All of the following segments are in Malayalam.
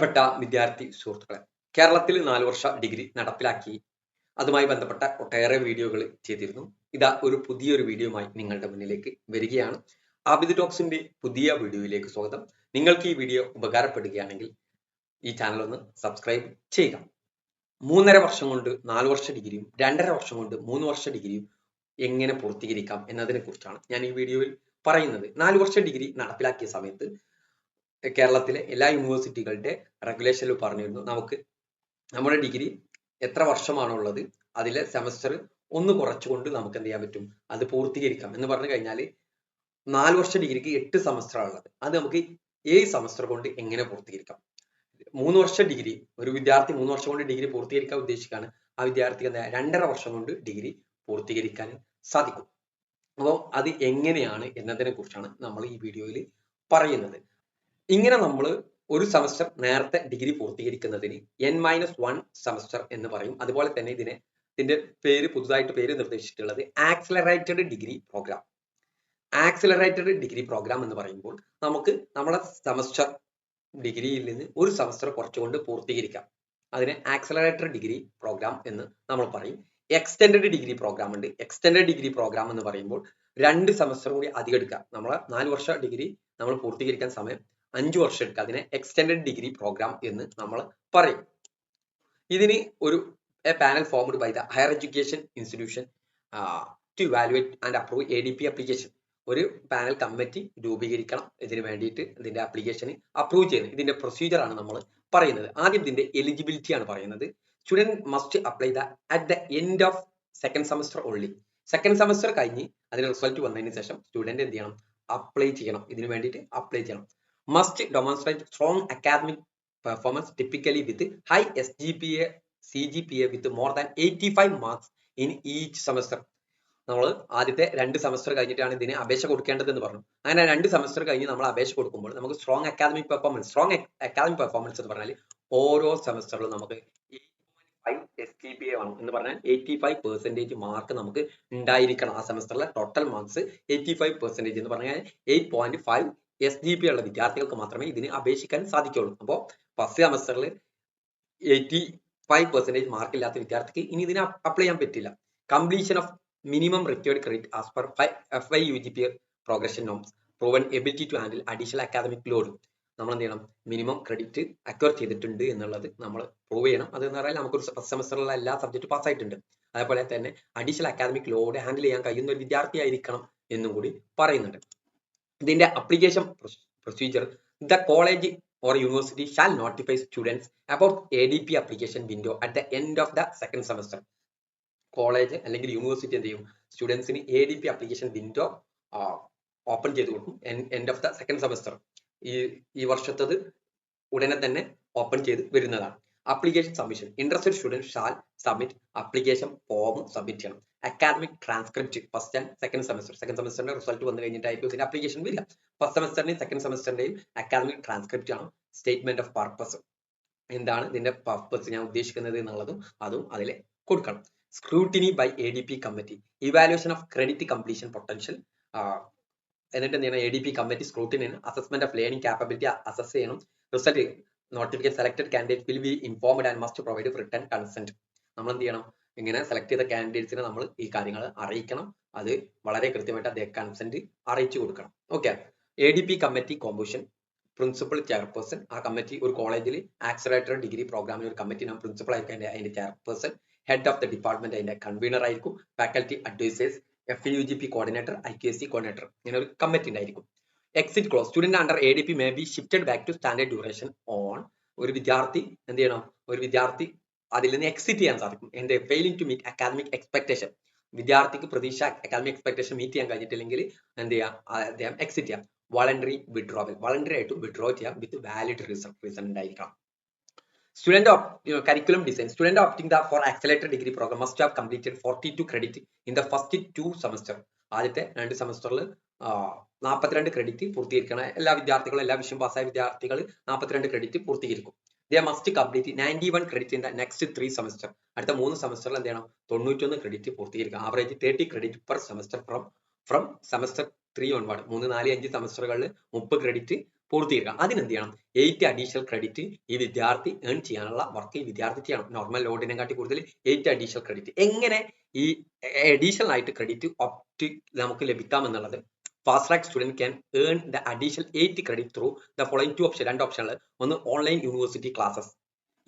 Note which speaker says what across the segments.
Speaker 1: ബഹുമാനപ്പെട്ട വിദ്യാർത്ഥി സുഹൃത്തുക്കളെ കേരളത്തിൽ നാല് വർഷ ഡിഗ്രി നടപ്പിലാക്കി. അതുമായി ബന്ധപ്പെട്ട ഒട്ടേറെ വീഡിയോകൾ ചെയ്തിരുന്നു. ഇതാ ഒരു പുതിയൊരു വീഡിയോയുമായി നിങ്ങളുടെ മുന്നിലേക്ക് വരികയാണ്. ആബിദ് ടോക്സിന്റെ പുതിയ വീഡിയോയിലേക്ക് സ്വാഗതം. നിങ്ങൾക്ക് ഈ വീഡിയോ ഉപകാരപ്പെടുകയാണെങ്കിൽ ഈ ചാനൽ ഒന്ന് സബ്സ്ക്രൈബ് ചെയ്യുക. മൂന്നര വർഷം കൊണ്ട് നാല് വർഷ ഡിഗ്രിയും രണ്ടര വർഷം കൊണ്ട് മൂന്ന് വർഷ ഡിഗ്രിയും എങ്ങനെ പൂർത്തീകരിക്കാം എന്നതിനെ കുറിച്ചാണ് ഞാൻ ഈ വീഡിയോയിൽ പറയുന്നത്. നാല് വർഷ ഡിഗ്രി നടപ്പിലാക്കിയ സമയത്ത് കേരളത്തിലെ എല്ലാ യൂണിവേഴ്സിറ്റികളുടെ റെഗുലേഷനിൽ പറഞ്ഞിരുന്നു. നമുക്ക് നമ്മുടെ ഡിഗ്രി എത്ര വർഷമാണ് ഉള്ളത് അതിലെ സെമസ്റ്റർ ഒന്ന് കുറച്ചുകൊണ്ട് നമുക്ക് എന്ത് ചെയ്യാൻ പറ്റും? അത് പൂർത്തീകരിക്കാം. എന്ന് പറഞ്ഞു കഴിഞ്ഞാൽ നാല് വർഷ ഡിഗ്രിക്ക് എട്ട് സെമസ്റ്ററാണ് ഉള്ളത് അത് നമുക്ക് ഏഴ് സെമസ്റ്റർ കൊണ്ട് എങ്ങനെ പൂർത്തീകരിക്കാം? മൂന്ന് വർഷ ഡിഗ്രി ഒരു വിദ്യാർത്ഥി മൂന്ന് വർഷം കൊണ്ട് ഡിഗ്രി പൂർത്തീകരിക്കാൻ ഉദ്ദേശിക്കുകയാണ്. ആ വിദ്യാർത്ഥിക്ക് എന്താ രണ്ടര വർഷം കൊണ്ട് ഡിഗ്രി പൂർത്തീകരിക്കാൻ സാധിക്കും. അപ്പോൾ അത് എങ്ങനെയാണ് എന്നതിനെ കുറിച്ചാണ് നമ്മൾ ഈ വീഡിയോയിൽ പറയുന്നത്. ഇങ്ങനെ നമ്മൾ ഒരു സെമസ്റ്റർ നേരത്തെ ഡിഗ്രി പൂർത്തീകരിക്കുന്നതിന് എൻ മൈനസ് വൺ സെമസ്റ്റർ എന്ന് പറയും. അതുപോലെ തന്നെ ഇതിനെ ഇതിന്റെ പേര് പുതുതായിട്ട് പേര് നിർദ്ദേശിച്ചിട്ടുള്ളത് accelerated degree programme accelerated degree programme എന്ന് പറയുമ്പോൾ നമുക്ക് നമ്മുടെ സെമസ്റ്റർ ഡിഗ്രിയിൽ നിന്ന് ഒരു സെമസ്റ്റർ കുറച്ചുകൊണ്ട് പൂർത്തീകരിക്കാം. അതിനെ ആക്സിലറേറ്റഡ് ഡിഗ്രി പ്രോഗ്രാം എന്ന് നമ്മൾ പറയും. എക്സ്റ്റൻഡഡ് ഡിഗ്രി പ്രോഗ്രാം ഉണ്ട്. എക്സ്റ്റൻഡഡ് ഡിഗ്രി പ്രോഗ്രാം എന്ന് പറയുമ്പോൾ രണ്ട് സെമസ്റ്റർ കൂടി അധികം എടുക്കാം. നമ്മളെ നാല് വർഷ ഡിഗ്രി നമ്മൾ പൂർത്തീകരിക്കാൻ സമയം അഞ്ചു വർഷം എടുക്കുക അതിനെ എക്സ്റ്റൻഡഡ് ഡിഗ്രി പ്രോഗ്രാം എന്ന് നമ്മൾ പറയും. ഇതിന് ഒരു panel formed by the higher education institution to evaluate and approve A D P application ഒരു പാനൽ കമ്മിറ്റി രൂപീകരിക്കണം. ഇതിന് വേണ്ടിയിട്ട് ഇതിന്റെ അപ്ലിക്കേഷൻ അപ്രൂവ് ചെയ്യുന്നത് ഇതിന്റെ പ്രൊസീജിയർ ആണ് നമ്മൾ പറയുന്നത്. ആദ്യം ഇതിന്റെ എലിജിബിലിറ്റി ആണ് പറയുന്നത്. Student must apply the at the end of second semester only second semester കഴിഞ്ഞ് അതിന് റിസൾട്ട് വന്നതിന് ശേഷം സ്റ്റുഡന്റ് എന്ത് ചെയ്യണം? അപ്ലൈ ചെയ്യണം. ഇതിന് വേണ്ടിയിട്ട് അപ്ലൈ ചെയ്യണം. High S G P A C G P A with more than eighty five marks in each semester നമ്മൾ ആദ്യത്തെ രണ്ട് സെമസ്റ്റർ കഴിഞ്ഞിട്ടാണ് ഇതിന് അപേക്ഷ കൊടുക്കേണ്ടത് എന്ന് പറഞ്ഞു. അങ്ങനെ രണ്ട് സെമസ്റ്റർ കഴിഞ്ഞ് നമ്മൾ അപേക്ഷ കൊടുക്കുമ്പോൾ നമുക്ക് strong academic performance strong academic performance എന്ന് പറഞ്ഞാൽ ഓരോ സെമസ്റ്ററിലും നമുക്ക് five S T P A വേണം എന്ന് പറഞ്ഞാൽ എയ്റ്റി ഫൈവ് പെർസെന്റേജ് മാർക്ക് നമുക്ക് ഉണ്ടായിരിക്കണം ആ സെമസ്റ്ററിലെ total marks eighty five percentage എന്ന് പറഞ്ഞാൽ eight point five S G P ഉള്ള വിദ്യാർത്ഥികൾക്ക് മാത്രമേ ഇതിന് അപേക്ഷിക്കാൻ സാധിക്കുള്ളൂ. അപ്പോൾ ഫസ്റ്റ് സെമസ്റ്ററിൽ എയ്റ്റി ഫൈവ് പെർസെന്റേജ് മാർക്ക് ഇല്ലാത്ത വിദ്യാർത്ഥിക്ക് ഇനി ഇതിന് അപ്ലൈ ചെയ്യാൻ പറ്റില്ല. Completion of minimum required credit as per F I U G P progression norms proven ability to handle additional academic load നമ്മൾ എന്ത് ചെയ്യണം? മിനിമം ക്രെഡിറ്റ് അക്വയർ ചെയ്തിട്ടുണ്ട് എന്നുള്ളത് നമ്മൾ പ്രൂവ് ചെയ്യണം. അത് എന്ന് പറഞ്ഞാൽ നമുക്കൊരു ഫസ്റ്റ് സെമസ്റ്ററിലുള്ള എല്ലാ സബ്ജക്റ്റും പാസ് ആയിട്ടുണ്ട്. അതേപോലെ തന്നെ അഡീഷണൽ അക്കാദമിക് ലോഡ് ഹാൻഡിൽ ചെയ്യാൻ കഴിയുന്ന ഒരു വിദ്യാർത്ഥി ആയിരിക്കണം എന്നും കൂടി പറയുന്നുണ്ട്. ഇതിന്റെ application procedure the college or university shall notify students about ADP application window at the end of the second semester college അല്ലെങ്കിൽ യൂണിവേഴ്സിറ്റി എന്ത് ചെയ്യും? സ്റ്റുഡൻസിന് A D P application window open ചെയ്ത് കൊടുക്കും. End of the second semester ഈ ഈ വർഷത്തത് ഉടനെ തന്നെ ഓപ്പൺ ചെയ്ത് വരുന്നതാണ്. Application submission interested student shall submit application form submit ചെയ്യണം. Academic transcript first and second semester second സെമസ്റ്ററിന്റെ result വന്നു കഴിഞ്ഞിട്ടായിരിക്കും ഇതിന്റെ അപ്ലിക്കേഷൻ വരിക. ഫസ്റ്റ് സെമസ്റ്ററിന്റെയും സെക്കൻഡ് സെമസ്റ്ററിന്റെയും അക്കാദമിക് ട്രാൻസ്ക്രിപ്റ്റ് ആണ് സ്റ്റേറ്റ്മെന്റ് ഓഫ് പർപ്പസ് എന്താണ് ഇതിന്റെ പർപ്പസ് ഞാൻ ഉദ്ദേശിക്കുന്നത് എന്നുള്ളതും അതും അതിൽ കൊടുക്കണം. Scrutiny by A D P committee evaluation of credit completion potential എന്നിട്ട് എന്ത് ചെയ്യണം? A D P committee scrutiny assessment of learning capability assess ചെയ്യണം. Result notification selected candidate will be informed and must provide written consent നമ്മൾ എന്ത് ചെയ്യണം? ഇങ്ങനെ സെലക്ട് ചെയ്ത കാൻഡിഡേറ്റ്സിനെ നമ്മൾ ഈ കാര്യങ്ങൾ അറിയിക്കണം. അത് വളരെ കൃത്യമായിട്ട് അദ്ദേഹം കൺസെന്റ് അറിയിച്ചു കൊടുക്കണം. Okay A D P committee composition principal chairperson ആ കമ്മിറ്റി ഒരു കോളേജിൽ ആക്സലേറ്റർ ഡിഗ്രി പ്രോഗ്രാമിൽ ഒരു കമ്മിറ്റി നാം പ്രിൻസിപ്പൽ ആയിരിക്കും അതിന്റെ അതിന്റെ chairperson head of the department അതിന്റെ കൺവീനർ ആയിരിക്കും. Faculty advisors F U G P coordinator I K S C coordinator ഇങ്ങനെ ഒരു കമ്മിറ്റി ഉണ്ടായിരിക്കും. Exit clause student under A D P may be shifted back to standard duration on ഒരു വിദ്യാർത്ഥി എന്ത് ചെയ്യണം? ഒരു വിദ്യാർത്ഥി അതിൽ നിന്ന് എക്സിറ്റ് ചെയ്യാൻ സാധിക്കും. എന്ത്? Failing to meet academic expectation വിദ്യാർത്ഥിക്ക് പ്രതീക്ഷ അക്കാദമിക് എക്സ്പെക്ടേഷൻ മീറ്റ് ചെയ്യാൻ കഴിഞ്ഞിട്ടില്ലെങ്കിൽ എന്ത് ചെയ്യാം? അദ്ദേഹം എക്സിറ്റ് ചെയ്യാം. വളണ്ടറി വിഡ്രോവൽ വളണ്ടറി ആയിട്ട് വിഡ്രോ ചെയ്യാം വിത്ത് വാലിഡ് റീസൺ റീസൺ ഉണ്ടായിരിക്കണം. Student of curriculum design student opting the for accelerated degree programme must have completed forty two credit in the first two semester ആദ്യത്തെ രണ്ട് സെമസ്റ്ററിൽ നാൽപ്പത്തിരണ്ട് ക്രെഡിറ്റ് പൂർത്തീകരിക്കണം. എല്ലാ വിദ്യാർത്ഥികളും എല്ലാ വിഷയം പാസ്സായ വിദ്യാർത്ഥികൾ നാൽപ്പത്തിരണ്ട് credit പൂർത്തീകരിക്കും. They must complete ninety one credit in the next three semester അടുത്ത മൂന്ന് സെമസ്റ്ററിൽ എന്ത് ചെയ്യണം? തൊണ്ണൂറ്റൊന്ന് credit പൂർത്തീകരിക്കുക average thirty credit per semester from from semester three ഒൺപാട് മൂന്ന് നാല് അഞ്ച് സെമസ്റ്ററുകളിൽ മുപ്പത് ക്രെഡിറ്റ് പൂർത്തീകരിക്കണം. അതിനെന്ത് ചെയ്യണം? എയ്റ്റ് അഡീഷണൽ ക്രെഡിറ്റ് ഈ വിദ്യാർത്ഥി ഏൺ ചെയ്യാനുള്ള വർക്ക് ഈ വിദ്യാർത്ഥി ചെയ്യണം. നോർമൽ ലോഡിനെ കാട്ടി കൂടുതൽ എയ്റ്റ് അഡീഷണൽ ക്രെഡിറ്റ് എങ്ങനെ ഈ അഡീഷണൽ ആയിട്ട് ക്രെഡിറ്റ് ഒപ്റ്റി നമുക്ക് ലഭിക്കാം എന്നുള്ളത് fast track student can earn the additional eight credit through the following two option രണ്ട് ഓപ്ഷനുകൾ ഒന്ന് online university classes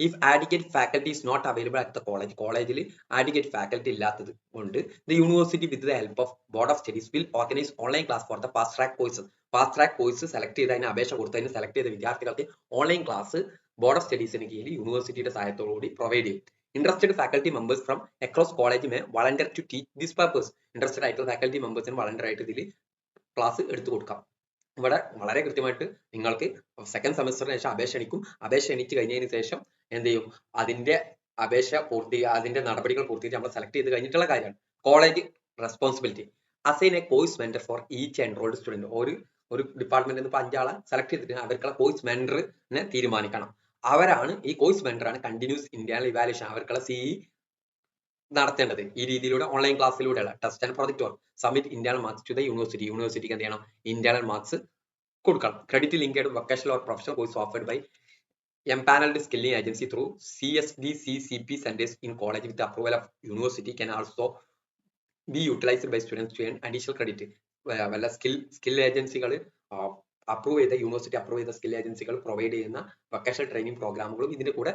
Speaker 1: if adequate faculty is not available at the college കോളേജിൽ ആഡിക്കേറ്റ് ഫാക്കൽറ്റി ഇല്ലാത്തത് കൊണ്ട് the university with the help of board of studies will organise online class for the fast track courses fast track course select ചെയ്ത് അതിന് അപേക്ഷ കൊടുത്തതിന് സെലക്ട് ചെയ്ത വിദ്യാർത്ഥികൾക്ക് ഓൺലൈൻ ക്ലാസ് ബോർഡ് ഓഫ് സ്റ്റഡീസിന് കീഴിൽ യൂണിവേഴ്സിറ്റിയുടെ സഹായത്തോടുകൂടി പ്രൊവൈഡ് ചെയ്യും. Interested faculty members from across college may volunteer to teach this purpose interested ആയിട്ടുള്ള ഫാക്കൽറ്റി മെമ്പേഴ്സിന് വളണ്ടിയർ ആയിട്ട് ഇതിൽ ക്ലാസ് എടുത്തു കൊടുക്കാം. ഇവിടെ വളരെ കൃത്യമായിട്ട് നിങ്ങൾക്ക് സെക്കൻഡ് സെമസ്റ്ററിന് ശേഷം അപേക്ഷ എണിക്കും അപേക്ഷ എണിച്ച് കഴിഞ്ഞതിന് ശേഷം എന്ത് ചെയ്യും? അതിന്റെ അപേക്ഷ പൂർത്തി അതിന്റെ നടപടികൾ പൂർത്തീകരിച്ച് നമ്മൾ സെലക്ട് ചെയ്ത് കഴിഞ്ഞിട്ടുള്ള കാര്യമാണ്. College responsibility assign a course mentor for each enrolled student ഒരു ഒരു ഡിപ്പാർട്ട്മെന്റിൽ നിന്ന് അഞ്ചാളെ സെലക്ട് ചെയ്തിട്ട് അവർക്കുള്ള കോഴ്സ് മെന്ററിനെ തീരുമാനിക്കണം. അവരാണ് ഈ കോഴ്സ് മെന്ററാണ് കണ്ടിന്യൂസ് ഇന്റേണൽ ഇവാലുവേഷൻ അവർക്കുള്ള സിഇ നടത്തേണ്ടത്. ഈ രീതിയിലൂടെ online ക്ലാസ്സിലൂടെയുള്ള test and project work submit internal marks to the university യൂണിവേഴ്സിറ്റിക്ക് എന്ത് ചെയ്യണം? ഇന്റേണൽ മാർക്സ് കൊടുക്കണം. Credit linked vocational or professional course offered by empaneled skilling agency through D C centers in college with college approval of university can also be utilized by students to earn additional credit. Credit വല്ല സ്കിൽ സ്കിൽ ഏജൻസികൾ അപ്രൂവ് ചെയ്ത യൂണിവേഴ്സിറ്റി അപ്രൂവ് ചെയ്ത സ്കിൽ ഏജൻസികൾ പ്രൊവൈഡ് ചെയ്യുന്ന വൊക്കേഷണൽ ട്രെയിനിങ് പ്രോഗ്രാമുകളും ഇതിന്റെ കൂടെ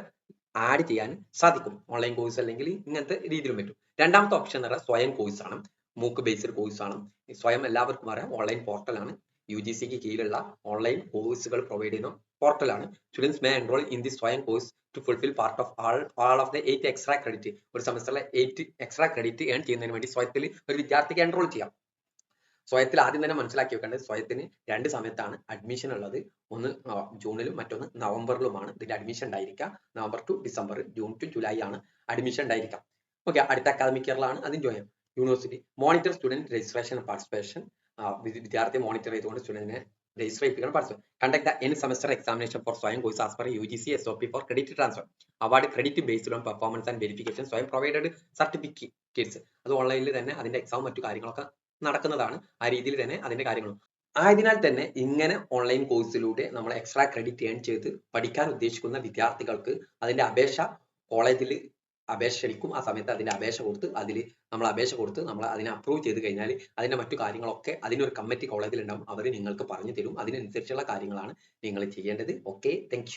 Speaker 1: ആഡ് ചെയ്യാൻ സാധിക്കും. ഓൺലൈൻ കോഴ്സ് അല്ലെങ്കിൽ ഇങ്ങനത്തെ രീതിയിലും പറ്റും. രണ്ടാമത്തെ ഓപ്ഷൻ എന്ന് പറയുന്നത് സ്വയം കോഴ്സ് ആണ്. മൂക്ക് ബേസ്ഡ് കോഴ്സ് ആണ്. സ്വയം എല്ലാവർക്കും അറിയാം ഓൺലൈൻ പോർട്ടലാണ് യു ജി സിക്ക് കീഴിലുള്ള ഓൺലൈൻ കോഴ്സുകൾ പ്രൊവൈഡ് ചെയ്യുന്ന പോർട്ടലാണ് students may enrol in the സ്വയം course to fulfil part of all all of the eight extra credit ഒരു സെമസ്റ്ററിലെ എയ്റ്റ് എക്സ്ട്രാ ക്രെഡിറ്റ് ഏൺ ചെയ്യുന്നതിന് വേണ്ടി സ്വയത്തിൽ ഒരു വിദ്യാർത്ഥിക്ക് എൻറോൾ ചെയ്യാം. സ്വയത്തിൽ ആദ്യം തന്നെ മനസ്സിലാക്കി വെക്കേണ്ടത് സ്വയത്തിന് രണ്ട് സമയത്താണ് അഡ്മിഷൻ ഉള്ളത്. ഒന്ന് ജൂണിലും മറ്റൊന്ന് നവംബറിലുമാണ് ഇതിന്റെ അഡ്മിഷൻ ഉണ്ടായിരിക്കുക. November to December June to July ആണ് അഡ്മിഷൻ ഉണ്ടായിരിക്കാം ഓക്കെ അടുത്ത അക്കാദമിക് ഇയറിലാണ് അതിന് join university monitor student registration participation വിദ്യാർത്ഥി മോണിറ്റർ ചെയ്തുകൊണ്ട് സ്റ്റുഡന്റിനെ രജിസ്റ്റർ ചെയ്യിപ്പിക്കണം participate conduct the end semester examination for Swayam course as per U G C S O P for credit transfer award credit based on performance and verification Swayam provided certificates അത് ഓൺലൈനിൽ തന്നെ അതിന്റെ എക്സാം മറ്റു കാര്യങ്ങളൊക്കെ നടക്കുന്നതാണ് ആ രീതിയിൽ തന്നെ അതിന്റെ കാര്യങ്ങളും. ആയതിനാൽ തന്നെ ഇങ്ങനെ ഓൺലൈൻ കോഴ്സിലൂടെ നമ്മൾ എക്സ്ട്രാ ക്രെഡിറ്റ് ഏൺ ചെയ്ത് പഠിക്കാൻ ഉദ്ദേശിക്കുന്ന വിദ്യാർത്ഥികൾക്ക് അതിന്റെ അപേക്ഷ കോളേജിൽ അപേക്ഷ ക്ഷണിക്കും. ആ സമയത്ത് അതിന്റെ അപേക്ഷ കൊടുത്ത് അതിൽ നമ്മൾ അപേക്ഷ കൊടുത്ത് നമ്മൾ അതിനെ അപ്രൂവ് ചെയ്ത് കഴിഞ്ഞാൽ അതിന്റെ മറ്റു കാര്യങ്ങളൊക്കെ അതിനൊരു കമ്മിറ്റി കോളേജിൽ ഉണ്ടാവും അവർ നിങ്ങൾക്ക് പറഞ്ഞു തരും. അതിനനുസരിച്ചുള്ള കാര്യങ്ങളാണ് നിങ്ങൾ ചെയ്യേണ്ടത്. Okay thank